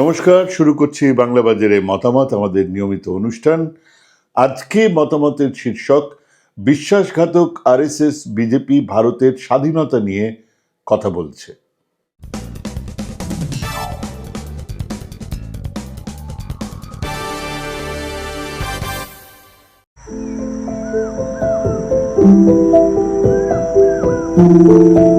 নমস্কার, শুরু করছি বাংলা বাজারে মতামত, আমাদের নিয়মিত অনুষ্ঠান। আজকে মতামতের শীর্ষক, বিশ্বাসঘাতক আরএসএস বিজেপি ভারতের স্বাধীনতা নিয়ে কথা বলছে। লক্ষ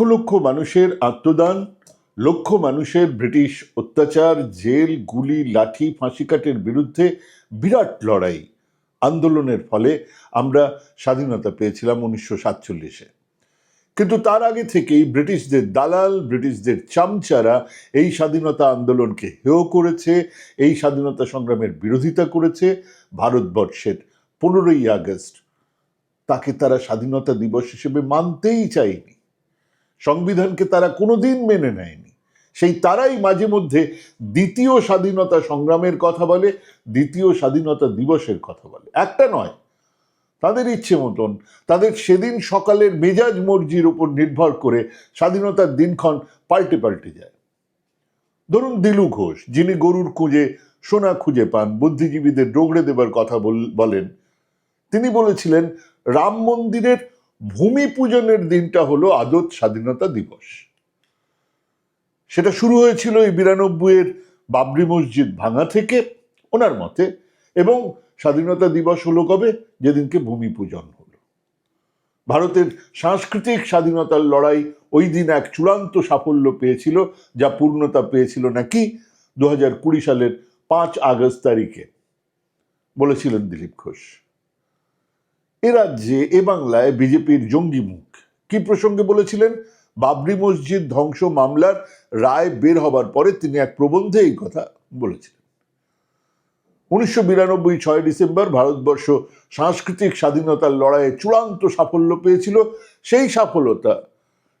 লক্ষ লক্ষ মানুষের আত্মদান, লক্ষ মানুষের ব্রিটিশ অত্যাচার, জেল, গুলি, লাঠি ফাঁসিকাটের বিরুদ্ধে বিরাট লড়াই। আন্দোলনের ফলে আমরা স্বাধীনতা পেয়েছিলাম উনিশশো সাতচল্লিশে। কিন্তু তার আগে থেকেই ব্রিটিশদের দালাল, ব্রিটিশদের চামচারা এই স্বাধীনতা আন্দোলনকে হেয় করেছে, এই স্বাধীনতা সংগ্রামের বিরোধিতা করেছে। ভারতবর্ষের পনেরোই আগস্ট তাকে তারা স্বাধীনতা দিবস হিসেবে মানতেই চায়নি। সংবিধানকে তারা কোনোদিন মেনে নেয়নি। সেই তারাই মাঝে মধ্যে দ্বিতীয় স্বাধীনতা সংগ্রামের কথা বলে, দ্বিতীয় স্বাধীনতা দিবসের কথা বলে। একটা নয়, তাদের ইচ্ছে মতন, তাদের সেদিন সকালের মেজাজ মর্জির উপর নির্ভর করে স্বাধীনতার দিনক্ষণ পাল্টে পাল্টে যায়। ধরুন দিলু ঘোষ, যিনি গরুর খুঁজে সোনা খুঁজে পান, বুদ্ধিজীবীদের ডগড়ে দেবার কথা বল- বলেন, তিনি বলেছিলেন, রাম মন্দিরের ভূমি পূজনের দিনটা হলো আদত স্বাধীনতা দিবস। সেটা শুরু হয়েছিল এই বিরানব্বইয়ের বাবরি মসজিদ ভাঙা থেকে ওনার মতে, এবং স্বাধীনতা দিবস হলো কবে? যেদিনকে ভূমি পূজন হলো। ভারতের সাংস্কৃতিক স্বাধীনতার লড়াই ওই দিন এক চূড়ান্ত সাফল্য পেয়েছিল, যা পূর্ণতা পেয়েছিল নাকি দু হাজার কুড়ি সালের পাঁচ আগস্ট তারিখে, বলেছিলেন দিলীপ ঘোষ। এ রাজ্যে, এ বাংলায় বিজেপির জঙ্গি মুখ। কি প্রসঙ্গে বলেছিলেন? বাবরি মসজিদ ধ্বংস মামলার রায় বের হবার পরে তিনি এক প্রবন্ধে এই কথা বলেছিলেন। উনিশশো বিরানব্বই ছয় ডিসেম্বর ভারতবর্ষ সাংস্কৃতিক স্বাধীনতার লড়াইয়ে চূড়ান্ত সাফল্য পেয়েছিল। সেই সফলতা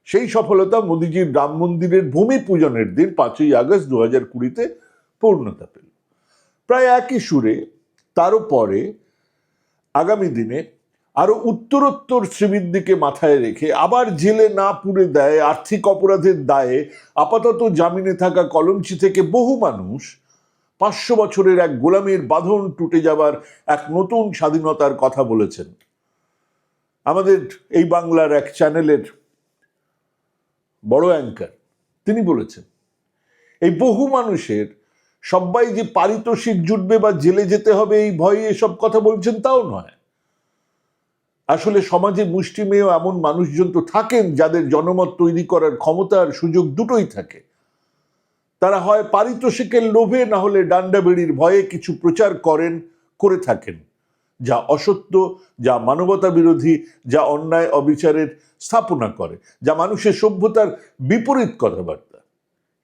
সেই সফলতা মোদিজির রাম মন্দিরের ভূমি পূজনের দিন পাঁচই আগস্ট দু হাজার কুড়িতে পূর্ণতা পেল। প্রায় একই সুরে, তারও পরে আগামী দিনে আরও উত্তরোত্তর শ্রীবৃদ্ধিকে মাথায় রেখে আবার জেলে না পুড়ে দেয় আর্থিক অপরাধের দায়ে আপাতত জামিনে থাকা কলমচি থেকে বহু মানুষ। পাঁচশো বছরের এক গোলামের বাঁধন টুটে যাবার এক নতুন স্বাধীনতার কথা বলেছেন। আমাদের এই বাংলার এক চ্যানেলের বড় অ্যাঙ্কার, তিনি বলেছেন, এই বহু মানুষের সবাই যে পারিতোষিক জুটবে বা জেলে যেতে হবে এই ভয়ে এসব কথা বলছেন তাও নয়। আসলে সমাজে মুষ্টিমেয় এমন মানুষজন তো থাকেন যাদের জনমত তৈরি করার ক্ষমতা আর সুযোগ দুটোই থাকে। তারা হয় পারিতোষিকের লোভে, না হলে ডান্ডা বেড়ির ভয়ে কিছু প্রচার করেন, করে থাকেন। যা অসত্য, যা মানবতা বিরোধী, যা অন্যায় অবিচারের স্থাপনা করে, যা মানুষের সভ্যতার বিপরীত কথাবার্তা।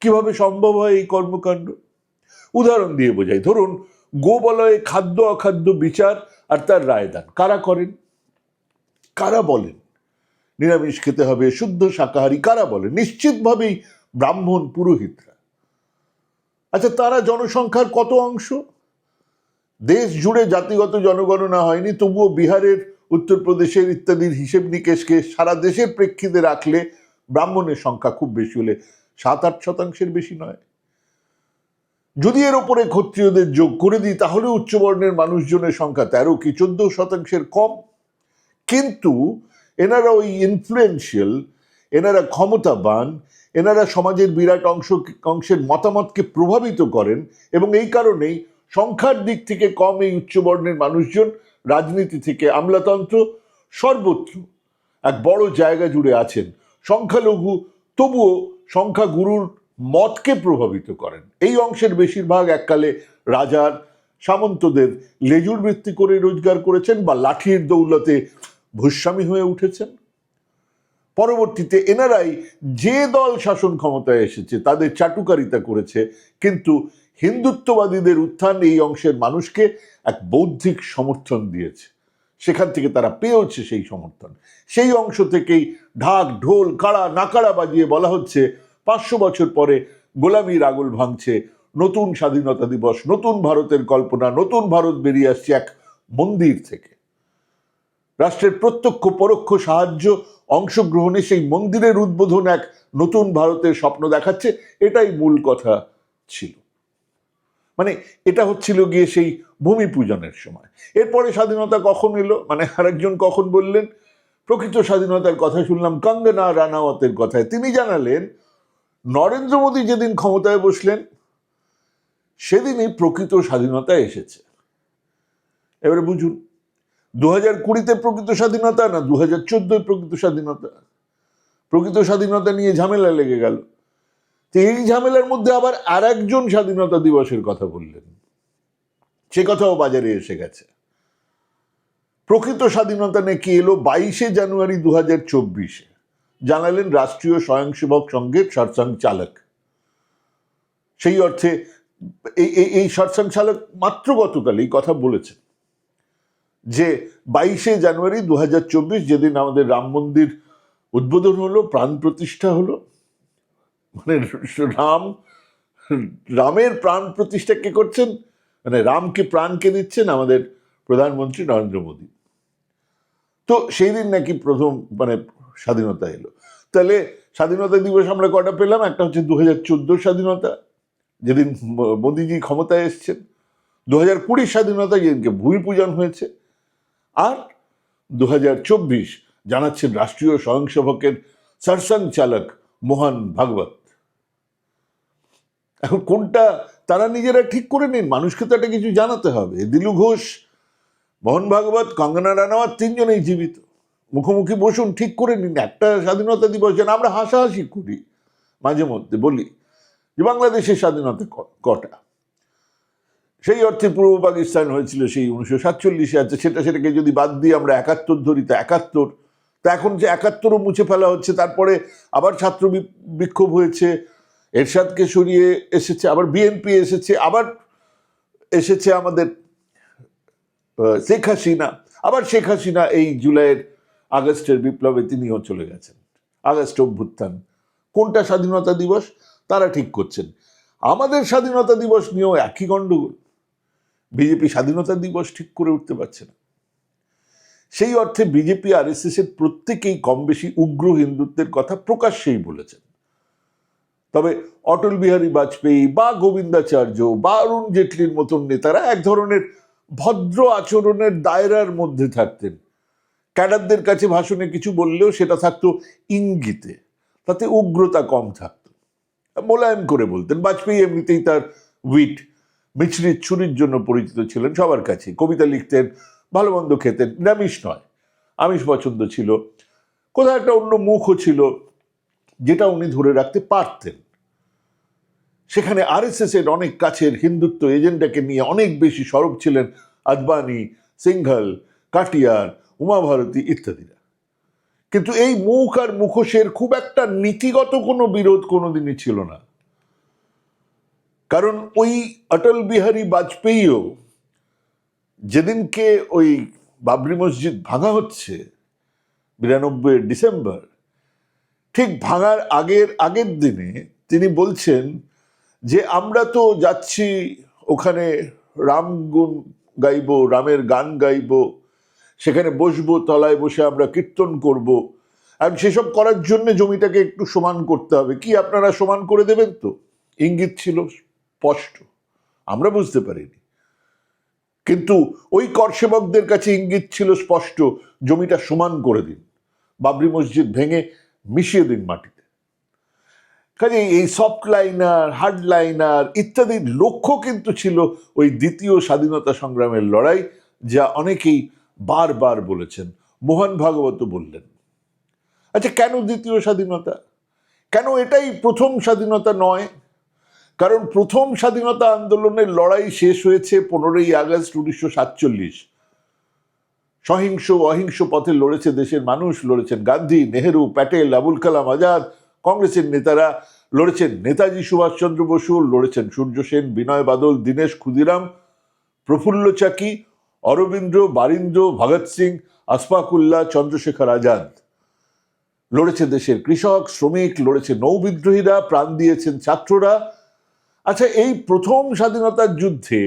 কীভাবে সম্ভব হয় এই কর্মকাণ্ড? উদাহরণ দিয়ে বোঝাই। ধরুন, গোবলয়ে খাদ্য অখাদ্য বিচার আর তার রায়দান, কারা করেন? কারা বলেন? নিরামিষ খেতে হবে, শুদ্ধ শাকাহারী কারা বলেন? নিশ্চিতভাবেই ব্রাহ্মণ পুরোহিতরা। আচ্ছা তারা জনসংখ্যার কত অংশ? দেশ জুড়ে জাতিগত জনগণনা হয়নি, তবুও বিহারের, উত্তরপ্রদেশের ইত্যাদির হিসেব নিকেশকে সারা দেশের প্রেক্ষিতে রাখলে ব্রাহ্মণের সংখ্যা খুব বেশি হলে সাত আট শতাংশের বেশি নয়। যদি এর ওপরে ক্ষত্রিয়দের যোগ করে দিই, তাহলে উচ্চবর্ণের মানুষজনের সংখ্যা তেরো কি চোদ্দ শতাংশের কম? কিন্তু এনারা ওই ইনফ্লুয়েন্সিয়াল এনারা ক্ষমতাবান, এনারা সমাজের বিরাট অংশ, অংশের মতামতকে প্রভাবিত করেন এবং এই কারণেই সংখ্যার দিক থেকে কম এই উচ্চবর্ণের মানুষজন রাজনীতি থেকে আমলাতন্ত্র সর্বত্র এক বড় জায়গা জুড়ে আছেন। সংখ্যালঘু তবুও সংখ্যাগুরুর মতকে প্রভাবিত করেন। এই অংশের বেশিরভাগ এককালে রাজার, সামন্তদের লেজুর বৃত্তি করে রোজগার করেছেন বা লাঠির দৌলতে ভূস্বামী হয়ে উঠেছেন। পরবর্তীতে এনারাই যে দল শাসন ক্ষমতায় এসেছে তাদের চাটুকারিতা করেছে, কিন্তু হিন্দুত্ববাদীদের উত্থান এই অংশের মানুষকে এক বৌদ্ধিক সমর্থন দিয়েছে। সেখান থেকে তারা পেয়েছে সেই সমর্থন। সেই অংশ থেকেই ঢাক, ঢোল, কাড়া, নাকাড়া বাজিয়ে বলা হচ্ছে, পাঁচশো বছর পরে গোলামির আগুল ভাঙছে, নতুন স্বাধীনতা দিবস, নতুন ভারতের কল্পনা, নতুন ভারত বেরিয়ে আসছে এক মন্দির থেকে। রাষ্ট্রের প্রত্যক্ষ, পরোক্ষ সাহায্য, অংশগ্রহণে সেই মন্দিরের উদ্বোধন এক নতুন ভারতের স্বপ্ন দেখাচ্ছে, এটাই মূল কথা ছিল। মানে এটা হচ্ছিল গিয়ে সেই ভূমি পূজনের সময়। এরপরে স্বাধীনতা কখন এলো? মানে আরেকজন কখন বললেন? প্রকৃত স্বাধীনতার কথা শুনলাম কঙ্গনা রানাওয়াতের কথায়। তিনি জানালেন, নরেন্দ্র মোদী যেদিন ক্ষমতায় বসলেন, সেদিনই প্রকৃত স্বাধীনতা এসেছে। এবারে বুঝুন দু হাজার কুড়িতে প্রকৃত স্বাধীনতা না দু হাজার চোদ্দোয় প্রকৃত স্বাধীনতা? প্রকৃত স্বাধীনতা নিয়ে ঝামেলা লেগে গেল। তো এই ঝামেলার মধ্যে আবার আর একজন স্বাধীনতা দিবসের কথা বললেন। সে কথাও বাজারে এসে গেছে। প্রকৃত স্বাধীনতা নাকি এলো বাইশে জানুয়ারি দু হাজার চব্বিশে? জানালেন রাষ্ট্রীয় স্বয়ংসেবক সংঘের সরসং চালক। সেই অর্থে এই এই- সরসং চালক মাত্র গতকাল এই কথা বলেছেন। যে বাইশে জানুয়ারি দু হাজার চব্বিশ যেদিন আমাদের রাম মন্দির উদ্বোধন হলো, প্রাণ প্রতিষ্ঠা হলো মানে রাম, রামের প্রাণ প্রতিষ্ঠা কে করছেন? মানে রামকে প্রাণকে দিচ্ছেন আমাদের প্রধানমন্ত্রী নরেন্দ্র মোদী। তো সেই দিন নাকি প্রথম মানে স্বাধীনতা এলো। তাহলে স্বাধীনতা দিবস আমরা কটা পেলাম? একটা হচ্ছে দু হাজার স্বাধীনতা, যেদিন মোদিজি ক্ষমতায় এসছেন। দু হাজার কুড়ির স্বাধীনতা যেদিনকে ভূমি পূজন হয়েছে আর দু হাজার চব্বিশ জানাচ্ছেন রাষ্ট্রীয় স্বয়ংসেবকের সরসং চালক মোহন ভাগবত। এখন কোনটা তারা নিজেরা ঠিক করে নিন? মানুষকে তো একটা কিছু জানাতে হবে। দিলু ঘোষ, মোহন ভাগবত, কঙ্গনা রানাওয়াত তিনজনেই জীবিত। মুখোমুখি বসুন, ঠিক করে নিন। একটা স্বাধীনতা দিবস যেন আমরা হাসাহাসি করি। মাঝে মধ্যে বলি যে বাংলাদেশের স্বাধীনতা কটা? সেই অর্থে পূর্ব পাকিস্তান হয়েছিল সেই উনিশশো সাতচল্লিশে। আছে সেটা সেটাকে যদি বাদ দিয়ে আমরা একাত্তর ধরি, তো একাত্তর। তা এখন যে একাত্তরও মুছে ফেলা হচ্ছে, তারপরে আবার ছাত্র বিক্ষোভ হয়েছে, এরশাদকে সরিয়ে এসেছে, আবার বিএনপি এসেছে, আবার এসেছে আমাদের শেখ হাসিনা। আবার শেখ হাসিনা এই জুলাইয়ের আগস্টের বিপ্লবে তিনিও চলে গেছেন। আগস্ট অভ্যুত্থান। কোনটা স্বাধীনতা দিবস? তারা ঠিক করছেন। আমাদের স্বাধীনতা দিবস নিয়েও একই গণ্ডগোল। বিজেপি স্বাধীনতা দিবস ঠিক করে উঠতে পারছে না। সেই অর্থে বিজেপি আর এর প্রত্যেকেই কম বেশি উগ্র হিন্দুত্বের কথা প্রকাশ্যেই বলেছেন। তবে অটল বিহারী বাজপেয়ী বা গোবিন্দাচার্য বা অরুণ জেটলির মতন নেতারা এক ধরনের ভদ্র আচরণের দায়রার মধ্যে থাকতেন। ক্যাডারদের কাছে ভাষণে কিছু বললেও সেটা থাকতো ইঙ্গিতে, তাতে উগ্রতা কম থাকতো। মোলায়েম করে বলতেন, বাজপেয়ী এমনিতেই তার উইট মিছরির ছুরির জন্য পরিচিত ছিলেন সবার কাছে কবিতা লিখতেন, ভালো মন্দ খেতেন, নিরামিষ নয়। আমিষ পছন্দ ছিল। কোথাও একটা অন্য মুখও ছিল, যেটা উনি ধরে রাখতে পারতেন। সেখানে আরএসএস এর অনেক কাছের হিন্দুত্ব এজেন্ডাকে নিয়ে অনেক বেশি সরব ছিলেন আদবানি, সিংঘল, কাটিয়ার, উমাভারতী ইত্যাদিরা। কিন্তু এই মুখ আর মুখোশের খুব একটা নীতিগত কোনো বিরোধ কোনোদিনই ছিল না। কারণ ওই অটল বিহারী বাজপেয়ীও যেদিনকে ওই বাবরি মসজিদ ভাঙা হচ্ছে, বিরানব্বই ডিসেম্বর, ঠিক ভাঙার আগের আগের দিনে তিনি বলছেন যে আমরা তো যাচ্ছি ওখানে রাম গুণ গাইব, রামের গান গাইব, সেখানে বসবো, তলায় বসে আমরা কীর্তন করব, আর সেসব করার জন্য জমিটাকে একটু সমান করতে হবে। কি আপনারা সমান করে দেবেন তো? ইঙ্গিত ছিল। স্পষ্ট। আমরা বুঝতে পারিনি। কিন্তু ওই করসেবকদের কাছে ইঙ্গিত ছিল স্পষ্ট, জমিটা সমান করে দিন, বাবরি মসজিদ ভেঙে মিশিয়ে দিন মাটিতে। কাজে এই সফট লাইনার হার্ড লাইনার ইত্যাদির লক্ষ্য কিন্তু ছিল ওই দ্বিতীয় স্বাধীনতা সংগ্রামের লড়াই, যা অনেকেই বারবার বলেছেন, মোহন ভাগবত বললেন। আচ্ছা কেন দ্বিতীয় স্বাধীনতা? কেন এটাই প্রথম স্বাধীনতা নয়? কারণ প্রথম স্বাধীনতা আন্দোলনের লড়াই শেষ হয়েছে পনেরোই আগস্ট উনিশশো সাতচল্লিশ। সহিংস অহিংস পথে লড়েছে দেশের মানুষ, লড়েছেন গান্ধী, নেহেরু, প্যাটেল, আবুল কালাম আজাদ, কংগ্রেসের নেতারা, লড়েছেন নেতাজি সুভাষচন্দ্র বসু, লড়েছেন সূর্য সেন, বিনয় বাদল, দীনেশ ক্ষুদিরাম, প্রফুল্ল চাকি অরবিন্দ্র বারিন্দ্র, ভগৎ সিং, আসফাকুল্লাহ, চন্দ্রশেখর আজাদ। লড়েছে দেশের কৃষক, শ্রমিক, লড়েছে নৌবিদ্রোহীরা প্রাণ দিয়েছেন ছাত্ররা আচ্ছা এই প্রথম স্বাধীনতার যুদ্ধে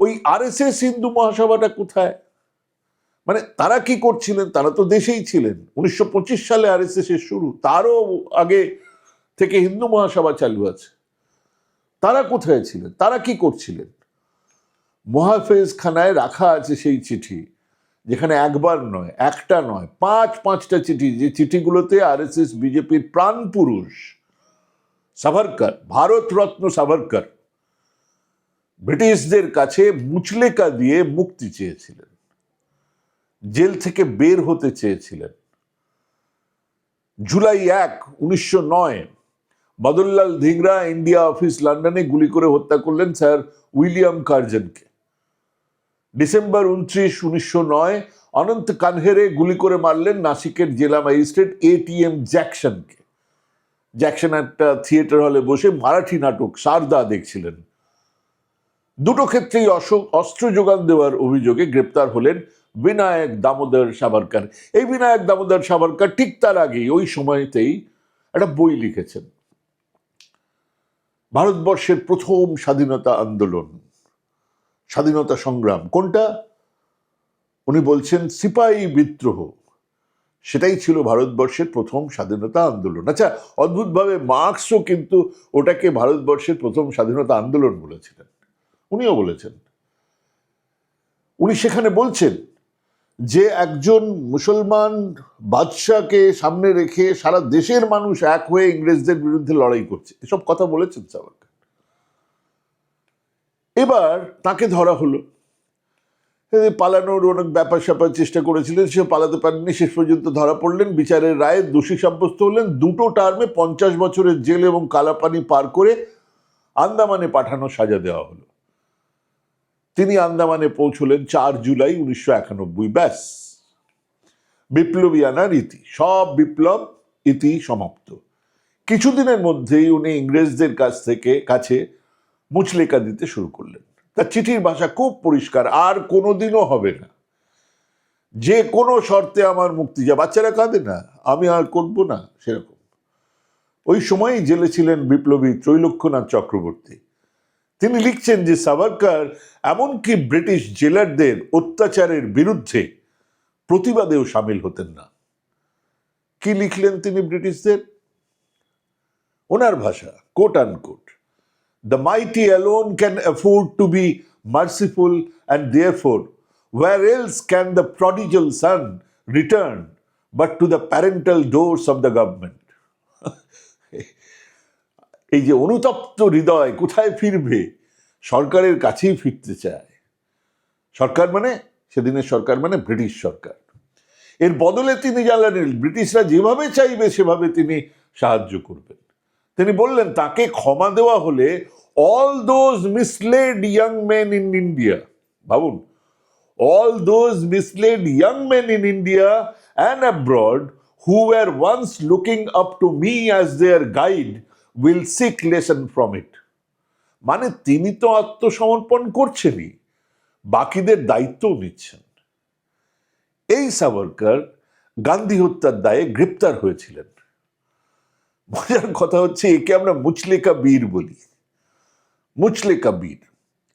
ওই আরএসএস হিন্দু মহাসভাটা কোথায়? মানে তারা কি করছিলেন? তারা তো দেশেই ছিলেন। উনিশশো পঁচিশ সালে আরএসএস এর শুরু, তারও আগে থেকে হিন্দু মহাসভা চালু আছে। তারা কোথায় ছিলেন? তারা কি করছিলেন? মহাফেজ খানায় রাখা আছে সেই চিঠি, যেখানে একবার নয়, একটা নয়, পাঁচ, পাঁচটা চিঠি, যে চিঠিগুলোতে আরএসএস, বিজেপির প্রাণ পুরুষ সাভারকর ভারতরত্ন সাভারকর, ব্রিটিশদের কাছে মুচলেকা দিয়ে মুক্তি চেয়েছিলেন। জেল থেকে বের হতে চেয়েছিলেন। জুলাই এক, উনিশশো নয় বদনলাল ধিংরা ইন্ডিয়া অফিস লন্ডনে গুলি করে হত্যা করলেন স্যার উইলিয়াম কার্জনকে। ডিসেম্বর উনত্রিশ, উনিশশো নয়, অনন্ত কানহেরে গুলি করে মারলেন নাসিকের জেলা ম্যাজিস্ট্রেট এটিএম জ্যাকসনকে। জ্যাকসন একটা থিয়েটার হলে বসে মারাঠি নাটক সারদা দেখছিলেন। দুটো ক্ষেত্রেই অস্ত্র যোগান দেওয়ার অভিযোগে গ্রেপ্তার হলেন বিনায়ক দামোদর সাভারকর। এই বিনায়ক দামোদর সাভারকর ঠিক তার আগেই, ওই সময়তেই একটা বই লিখেছেন। ভারতবর্ষের প্রথম স্বাধীনতা আন্দোলন, স্বাধীনতা সংগ্রাম, কোনটা? উনি বলছেন, সিপাহী বিদ্রোহ। সেটাই ছিল ভারতবর্ষের প্রথম স্বাধীনতা আন্দোলন। আচ্ছা অদ্ভুতভাবে মার্কসও কিন্তু ওটাকে ভারতবর্ষের প্রথম স্বাধীনতা আন্দোলন বলেছিলেন। উনিও বলেছেন। উনি সেখানে বলছেন যে একজন মুসলমান বাদশাকে সামনে রেখে সারা দেশের মানুষ এক হয়ে ইংরেজদের বিরুদ্ধে লড়াই করছে। এসব কথা বলেছেন সাভারকর এবার তাকে ধরা হলো। পালানোর অনেক ব্যাপার স্যাপার চেষ্টা করেছিলেন সে পালাতে পারেননি। শেষ পর্যন্ত ধরা পড়লেন, বিচারের রায়ে দোষী সাব্যস্ত হলেন। দুটো টার্মে পঞ্চাশ বছরের জেল এবং কালাপানি পার করে আন্দামানে পাঠানো সাজা দেওয়া হলো। তিনি আন্দামানে পৌঁছলেন চার জুলাই উনিশশো একানব্বই। ব্যাস। বিপ্লবীয়ানার ইতি। সব বিপ্লব ইতি সমাপ্ত। কিছুদিনের মধ্যেই উনি ইংরেজদের কাছ থেকে, কাছে মুচলেকা দিতে শুরু করলেন। তার চিঠির ভাষা খুব পরিষ্কার, আর কোনোদিনও হবে না। যে কোনো শর্তে আমার মুক্তি যা, বাচ্চারা কাঁদে না, আমি আর করব না, সেরকম। ওই সময়ই জেলে ছিলেন বিপ্লবী ত্রৈলক্ষ্যনাথ চক্রবর্তী। তিনি লিখছেন যে, সাভারকার এমনকি ব্রিটিশ জেলারদের অত্যাচারের বিরুদ্ধে প্রতিবাদেও সামিল হতেন না। কি লিখলেন তিনি ব্রিটিশদের? ওনার ভাষা quote unquote the mighty alone can afford to be merciful and therefore where else can the prodigal son return but to the parental doors of the government এই যে অনুতপ্ত হৃদয় কোথায় ফিরবে? সরকারের কাছেই ফিরতে চায়। সরকার মানে? সেদিনের সরকার মানে ব্রিটিশ সরকার। এর বদলে তিনি জানালেন, ব্রিটিশরা যেভাবে চাইবে, সেভাবে তিনি সাহায্য করবেন। তিনি বললেন, তাকে ক্ষমা দেওয়া হলে all those misled young men in India ভাবুন all those misled young men in India and abroad who were once looking up to me as their guide will seek lesson from it. মানে তিনি তো আত্মসমর্পণ করছেনই, বাকিদের দায়িত্বও নিচ্ছেন এই সাভারকর গান্ধী হত্যার দায়ে গ্রেপ্তার হয়েছিলেন মজার কথা হচ্ছে একে আমরা মুচলেকা বীর বলি। মুচলেকা বীর।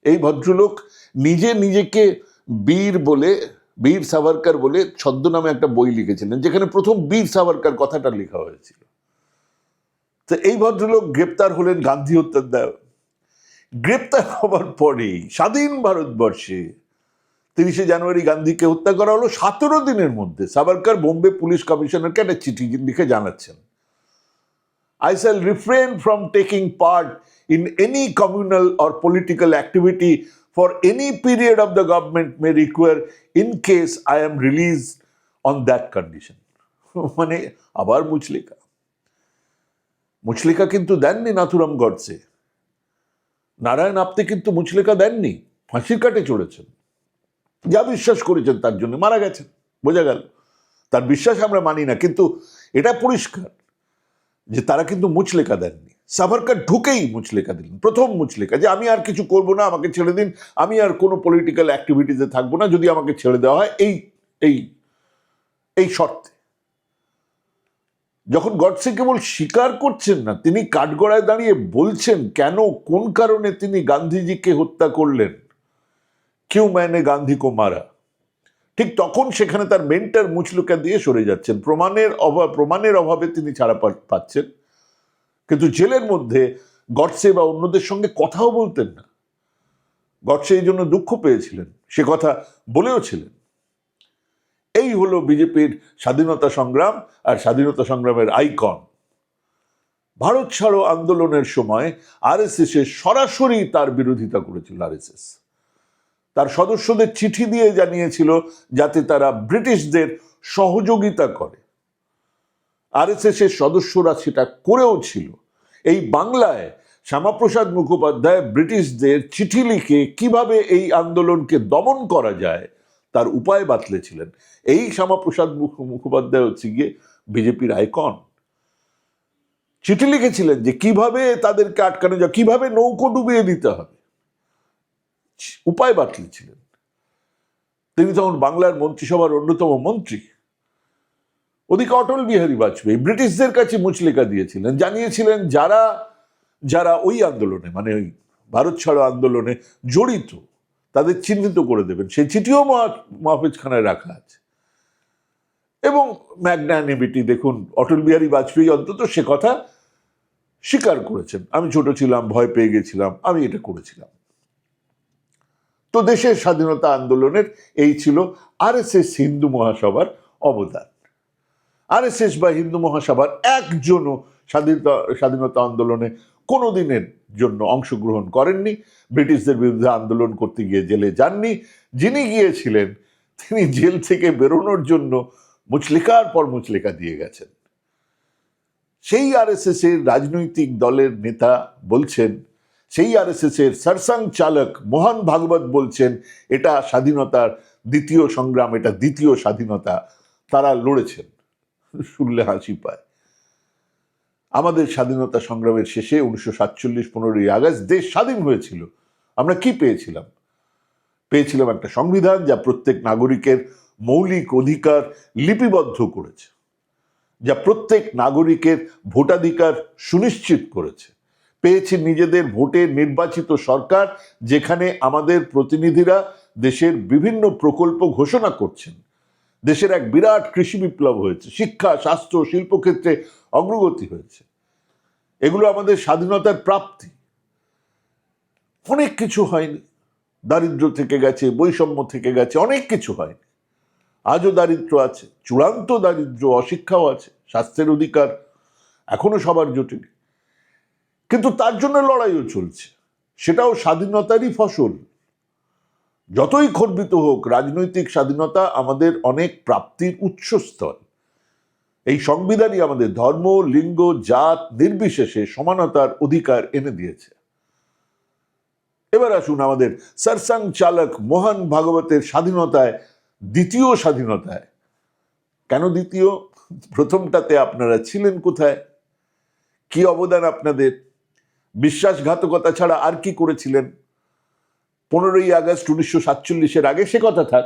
এই ভদ্রলোক নিজে নিজেকে বীর বলে, বীর সাভারকার বলে ছদ্মনামে একটা বই লিখেছিলেন, যেখানে প্রথম বীর সাভারকার কথাটা লেখা হয়েছিল। তো এই ভদ্রলোক গ্রেপ্তার হলেন, গান্ধী হত্যার দায়, গ্রেপ্তার হওয়ার পরেই, স্বাধীন ভারতবর্ষে তিরিশে জানুয়ারি গান্ধীকে হত্যা করা হলো, সতেরো দিনের মধ্যে। সাভারকার বোম্বে পুলিশ কমিশনারকে একটা চিঠি লিখে জানাচ্ছেন। I shall refrain from taking part in any communal or political activity for any period of the government may require in case I am released on that condition. মানে আবার মুচলিকা মুচলিকা কিন্তু দেননি নাথুরাম গডসে নারায়ণ আপনি কিন্তু মুচলিকা দেননি ফাঁসির কাটে চড়েছেন যা বিশ্বাস করেছেন তার জন্য মারা গেছেন বোঝা গেল তার বিশ্বাস আমরা মানি না কিন্তু এটা পরিষ্কার যে তারা কিন্তু মুচলেকা দেননি। সাভারকার ঢুকেই মুচলেকা দিলেন। প্রথম মুচলেকা যে আমি আর কিছু করব না, আমাকে ছেড়ে দিন, আমি আর কোনো পলিটিক্যাল অ্যাক্টিভিটিসে থাকব না, যদি আমাকে ছেড়ে দেওয়া হয় এই এই এই শর্তে। যখন গডসে কেবল স্বীকার করছেন না, তিনি কাঠগড়ায় দাঁড়িয়ে বলছেন, কেন, কোন কারণে তিনি গান্ধীজিকে হত্যা করলেন? কেউ ম্যানে গান্ধী কো মারা। ঠিক তখন সেখানে তার মেন্টার মুচলুকা দিয়ে সরে যাচ্ছেন। প্রমাণের অভাব, প্রমাণের অভাবে তিনি ছাড়া পাচ্ছেন। কিন্তু জেলের মধ্যে গডসে বা অন্যদের সঙ্গে কথাও বলতেন না। গডসে এই জন্য দুঃখ পেয়েছিলেন, সে কথা বলেও ছিলেন। এই হলো বিজেপির স্বাধীনতা সংগ্রাম আর স্বাধীনতা সংগ্রামের আইকন। ভারত ছাড়ো আন্দোলনের সময় আরএসএস এর সরাসরি তার বিরোধিতা করেছিল আরএসএস। তার সদস্যদের চিঠি দিয়ে জানিয়েছিল যাতে তারা ব্রিটিশদের সহযোগিতা করে। আরএসএস এর সদস্যরা সেটা করেও ছিল। এই বাংলায় শ্যামাপ্রসাদ মুখোপাধ্যায় ব্রিটিশদের চিঠি লিখে কীভাবে এই আন্দোলনকে দমন করা যায়, তার উপায় বাতলেছিলেন। এই শ্যামাপ্রসাদ মুখ- মুখোপাধ্যায় হচ্ছে গিয়ে বিজেপির আইকন। চিঠি লিখেছিলেন যে কীভাবে তাদেরকে আটকানো যায়, কীভাবে নৌকো ডুবিয়ে দিতে হবে। উপায় বাতলেছিলেন তিনি তখন বাংলার মন্ত্রিসভার অন্যতম মন্ত্রী। ওদিকে অটল বিহারী বাজপেয়ী ব্রিটিশদের কাছে মুচলেখা দিয়েছিলেন, জানিয়েছিলেন যারা যারা ওই আন্দোলনে মানে ওই ভারত ছাড়ো আন্দোলনে জড়িত, তাদের চিহ্নিত করে দেবেন। সেই চিঠিও মহা- মহাফেজখানায় রাখা আছে। এবং ম্যাগনানিমিটি দেখুন, অটল বিহারী বাজপেয়ী অন্তত সে কথা স্বীকার করেছেন। আমি ছোট ছিলাম, ভয় পেয়ে গেছিলাম, আমি এটা করেছিলাম। তো দেশের স্বাধীনতা আন্দোলনের এই ছিল আরএসএস হিন্দু মহাসভার অবদান। আরএসএস বা হিন্দু মহাসভার একজনও স্বাধীনতা স্বাধীনতা আন্দোলনে কোনো দিনের জন্য অংশগ্রহণ করেননি। ব্রিটিশদের বিরুদ্ধে আন্দোলন করতে গিয়ে জেলে যাননি। যিনি গিয়েছিলেন, তিনি জেল থেকে বেরোনোর জন্য মুচলিকার পর মুচলিকা দিয়ে গেছেন। সেই আরএসএস এর রাজনৈতিক দলের নেতা বলছেন সেই আরএসএস এর সরসং চালক মোহন ভাগবত বলছেন, এটা স্বাধীনতার দ্বিতীয় সংগ্রাম, এটা দ্বিতীয় স্বাধীনতা। তারা লড়েছেন, শুনলে হাসি পায়। আমাদের স্বাধীনতা সংগ্রামের শেষে উনিশশো সাতচল্লিশ পনেরোই আগস্ট দেশ স্বাধীন হয়েছিল। আমরা কি পেয়েছিলাম? পেয়েছিলাম একটা সংবিধান যা প্রত্যেক নাগরিকের মৌলিক অধিকার লিপিবদ্ধ করেছে, যা প্রত্যেক নাগরিকের ভোটাধিকার সুনিশ্চিত করেছে। পেয়েছি নিজেদের ভোটে নির্বাচিত সরকার, যেখানে আমাদের প্রতিনিধিরা দেশের বিভিন্ন প্রকল্প ঘোষণা করছেন। দেশের এক বিরাট কৃষি বিপ্লব হয়েছে, শিক্ষা, স্বাস্থ্য, শিল্পক্ষেত্রে অগ্রগতি হয়েছে। এগুলো আমাদের স্বাধীনতার প্রাপ্তি। অনেক কিছু হয়নি। দারিদ্র থেকে গেছে, বৈষম্য থেকে গেছে, অনেক কিছু হয়নি। আজও দারিদ্র আছে, চূড়ান্ত দারিদ্র অশিক্ষাও আছে, স্বাস্থ্যের অধিকার এখনও সবার জটিল। কিন্তু তার জন্য লড়াইও চলছে। সেটাও স্বাধীনতারই ফসল। যতই খর্বিত হোক, রাজনৈতিক স্বাধীনতা আমাদের অনেক প্রাপ্তির উৎসস্থল। এই সংবিধানই আমাদের ধর্ম, লিঙ্গ, জাত নির্বিশেষে সমানতার অধিকার এনে দিয়েছে। এবার আসুন আমাদের সরসং চালক মোহন ভাগবতের স্বাধীনতায়, দ্বিতীয় স্বাধীনতায়। কেন দ্বিতীয়? প্রথমটাতে আপনারা ছিলেন কোথায়? কি অবদান আপনাদের? বিশ্বাসঘাতকতা ছাড়া আর কি করেছিলেন? পনেরোই আগস্ট উনিশশো সাতচল্লিশের আগে সে কথা থাক,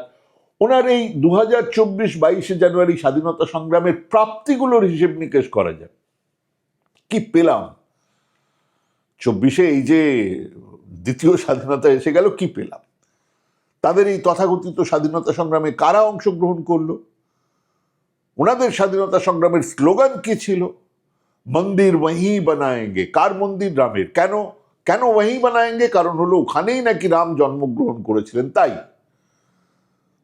ওনার এই দু হাজার চব্বিশ বাইশে জানুয়ারি স্বাধীনতা সংগ্রামের প্রাপ্তিগুলোর হিসেব নিকেশ করা যায় কি পেলাম? চব্বিশে এই যে দ্বিতীয় স্বাধীনতা এসে গেল, কি পেলাম? তাদের এই তথাকথিত স্বাধীনতা সংগ্রামে কারা অংশগ্রহণ করল? ওনাদের স্বাধীনতা সংগ্রামের স্লোগান কি ছিল? মন্দির ওহি বানায়েঙ্গে কার মন্দির রামের কেন? কেন ওহি বানায়েঙ্গে কারণ হলো ওখানেই নাকি রাম জন্মগ্রহণ করেছিলেন, তাই।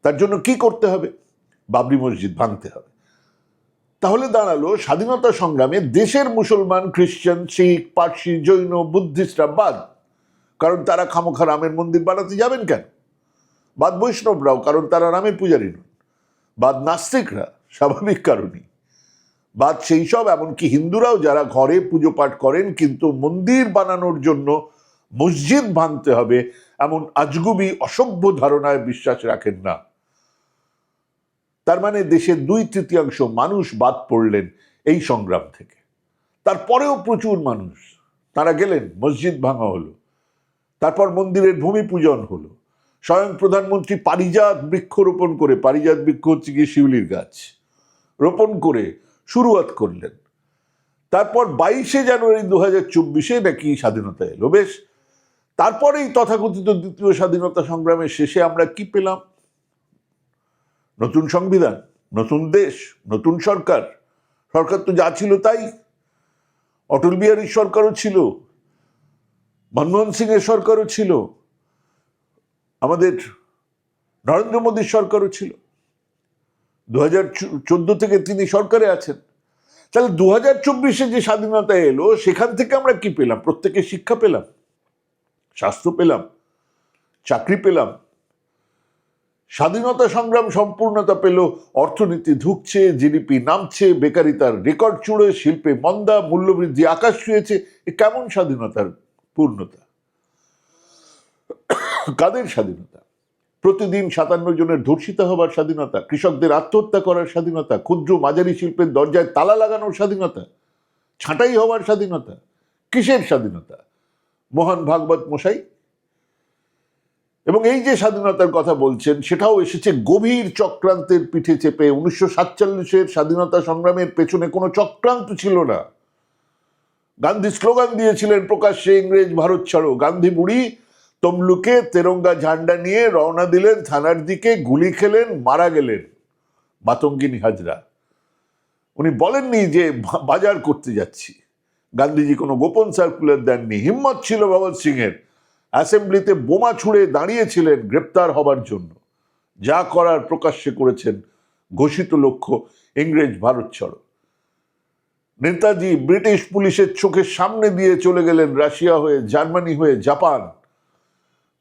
তার জন্য কি করতে হবে? বাবরি মসজিদ ভাঙতে হবে। তাহলে দাঁড়াল স্বাধীনতা সংগ্রামে দেশের মুসলমান, খ্রিস্টান, শিখ, পার্সি, জৈন, বুদ্ধিস্টরা বাদ। কারণ তারা খামোখা রামের মন্দির বানাতে যাবেন কেন? বাদ বৈষ্ণবরাও, কারণ তারা রামের পূজারী নন। বাদ নাস্তিকরা, স্বাভাবিক কারণই। বাদ সেই সব, এমনকি হিন্দুরাও যারা ঘরে পুজো পাঠ করেন, কিন্তু মন্দির বানানোর জন্য মসজিদ ভাঙতে হবে, এমন আজগুবি অসভ্য ধারণায় বিশ্বাস রাখেন না। তার মানে দেশের দুই তৃতীয়াংশ মানুষ বাদ পড়লেন এই সংগ্রাম থেকে। তারপরেও প্রচুর মানুষ, তারা গেলেন, মসজিদ ভাঙা হলো। তারপর মন্দিরের ভূমি পূজন হলো। স্বয়ং প্রধানমন্ত্রী পারিজাত বৃক্ষ রোপণ করে, পারিজাত বৃক্ষ হচ্ছে গিয়ে শিউলির গাছ, রোপণ করে শুরুয়াত করলেন। তারপর বাইশে জানুয়ারি দু হাজার চব্বিশে নাকি স্বাধীনতা এলো। বেশ, তারপরেই তথাকথিত দ্বিতীয় স্বাধীনতা সংগ্রামের শেষে আমরা কি পেলাম? নতুন সংবিধান, নতুন দেশ, নতুন সরকার। সরকার তো যা ছিল তাই। অটল বিহারীর সরকারও ছিল, মনমোহন সিং এর সরকারও ছিল, আমাদের নরেন্দ্র মোদীর সরকারও ছিল। দু থেকে তিনি সরকারে আছেন। তাহলে দু হাজার চব্বিশে যে স্বাধীনতা এলো, সেখান থেকে আমরা কি পেলাম? প্রত্যেকে শিক্ষা পেলাম, স্বাস্থ্য পেলাম, চাকরি পেলাম। স্বাধীনতা সংগ্রাম সম্পূর্ণতা পেল, অর্থনীতি ধুকছে জিডিপি নামছে বেকারিতার রেকর্ড চুড়ে, শিল্পে মন্দা, মূল্যবৃদ্ধি আকাশ ছুঁয়েছে। এ কেমন স্বাধীনতার পূর্ণতা? কাদের স্বাধীনতা? প্রতিদিন সাতান্ন জনের ধর্ষিত হবার স্বাধীনতা, কৃষকদের আত্মহত্যা করার স্বাধীনতা, ক্ষুদ্র মাঝারি শিল্পের দরজায় তালা লাগানোর স্বাধীনতা, ছাঁটাই হওয়ার স্বাধীনতা, কিসের স্বাধীনতা? মহান ভাগবত মশাই। এবং এই যে স্বাধীনতার কথা বলছেন, সেটাও এসেছে গভীর চক্রান্তের পিঠে চেপে। উনিশশো সাতচল্লিশের স্বাধীনতা সংগ্রামের পেছনে কোনো চক্রান্ত ছিল না। গান্ধী স্লোগান দিয়েছিলেন প্রকাশ্যে ইংরেজ, ভারত ছাড়ো। গান্ধী বুড়ি তমলুকে তেরঙ্গা ঝান্ডা নিয়ে রওনা দিলেন, থানার দিকে গুলি খেলেন, মারা গেলেন মাতঙ্গিনী হাজরা। উনি বলেননি যে বাজার করতে যাচ্ছি। গান্ধীজি কোনো গোপন সার্কুলার দেননি। হিম্মত ছিল ভগৎ সিং এর অ্যাসেম্বলিতে বোমা ছুঁড়ে দাঁড়িয়েছিলেন গ্রেপ্তার হবার জন্য। যা করার প্রকাশ্যে করেছেন ঘোষিত লক্ষ্য ইংরেজ ভারত ছাড়ো নেতাজি ব্রিটিশ পুলিশের চোখের সামনে দিয়ে চলে গেলেন রাশিয়া হয়ে, জার্মানি হয়ে, জাপান।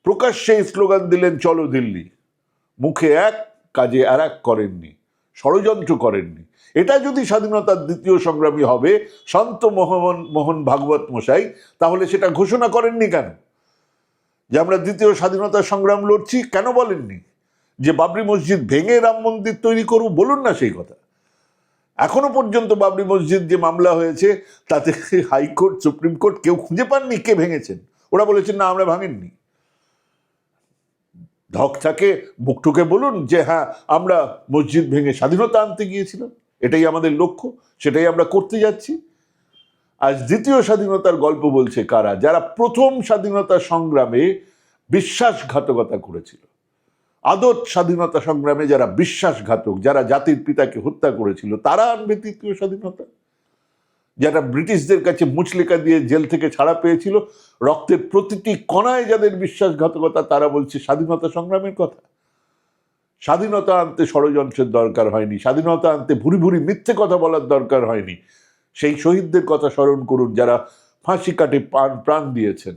প্রকাশ্যে স্লোগান দিলেন, চলো দিল্লি। মুখে এক, কাজে আর এক করেননি, ষড়যন্ত্র করেননি। এটা যদি স্বাধীনতার দ্বিতীয় সংগ্রামী হবে সন্ত মোহন মোহন ভাগবত মশাই, তাহলে সেটা ঘোষণা করেননি কেন? যে আমরা দ্বিতীয় স্বাধীনতা সংগ্রাম লড়ছি, কেন বলেননি? যে বাবরি মসজিদ ভেঙে রাম মন্দির তৈরি করব বলুন না সেই কথা। এখনও পর্যন্ত বাবরি মসজিদ যে মামলা হয়েছে, তাতে হাইকোর্ট, সুপ্রিম কোর্ট কেউ খুঁজে পাননি কে ভেঙেছেন? ওরা বলেছেন, না, আমরা ভাঙেননি। ধক থাকে বুকটুকে বলুন যে হ্যাঁ আমরা মসজিদ ভেঙে স্বাধীনতা আনতে গিয়েছিলাম। এটাই আমাদের লক্ষ্য, সেটাই আমরা করতে যাচ্ছি। আজ দ্বিতীয় স্বাধীনতার গল্প বলছে কারা? যারা প্রথম স্বাধীনতা সংগ্রামে বিশ্বাসঘাতকতা করেছিল। আদত স্বাধীনতা সংগ্রামে যারা বিশ্বাসঘাতক, যারা জাতির পিতাকে হত্যা করেছিল, তারা আনবে তৃতীয় স্বাধীনতা। যারা ব্রিটিশদের কাছে মুচলেকা দিয়ে জেল থেকে ছাড়া পেয়েছিল, রক্তের প্রতিটি কণায় যাদের বিশ্বাসঘাতকতা, তারা বলছে স্বাধীনতা সংগ্রামের কথা। স্বাধীনতা আনতে ষড়যন্ত্রের দরকার হয়নি, স্বাধীনতা আনতে ভুরি ভুরি মিথ্যে কথা বলার দরকার হয়নি। সেই শহীদদের কথা স্মরণ করুন যারা ফাঁসি কাটে প্রাণ প্রাণ দিয়েছেন,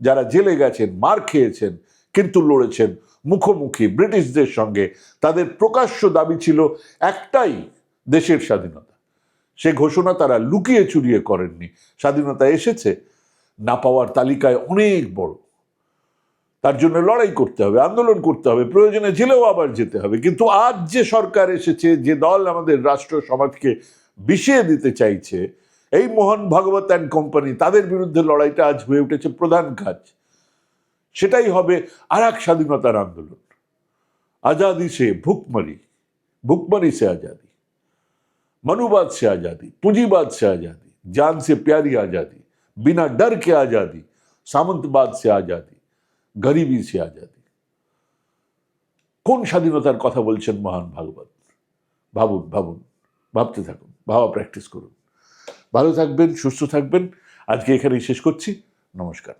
যারা জেলে গেছেন, মার খেয়েছেন, কিন্তু লড়েছেন মুখোমুখি ব্রিটিশদের সঙ্গে। তাদের প্রকাশ্য দাবি ছিল একটাই, দেশের স্বাধীনতা। সে ঘোষণা তারা লুকিয়ে চুরিয়ে করেননি। স্বাধীনতা এসেছে, না পাওয়ার তালিকায় অনেক বড়। তার জন্য লড়াই করতে হবে, আন্দোলন করতে হবে, প্রয়োজনে জেলেও আবার যেতে হবে। কিন্তু আজ যে সরকার এসেছে, যে দল আমাদের রাষ্ট্র সমাজকে বিষিয়ে দিতে চাইছে, এই মোহন ভাগবত অ্যান্ড কোম্পানি, তাদের বিরুদ্ধে লড়াইটা আজ হয়ে উঠেছে প্রধান কাজ। সেটাই হবে আর এক স্বাধীনতার আন্দোলন। আজাদি সে ভুকমারি ভুকমারি সে আজাদি। मनुवाद से आजादी पूंजीवाद से आजादी जान से प्यारी आजादी बिना डर के आजादी सामंतवाद से आजादी गरीबी से आजादी কোন স্বাধীনতার কথা বলছেন মহান ভাগবত ভাবুন ভাবুন ভাবতে থাকুন ভাবা প্র্যাকটিস করুন ভালো থাকবেন সুস্থ থাকবেন আজকে এখানেই শেষ করছি নমস্কার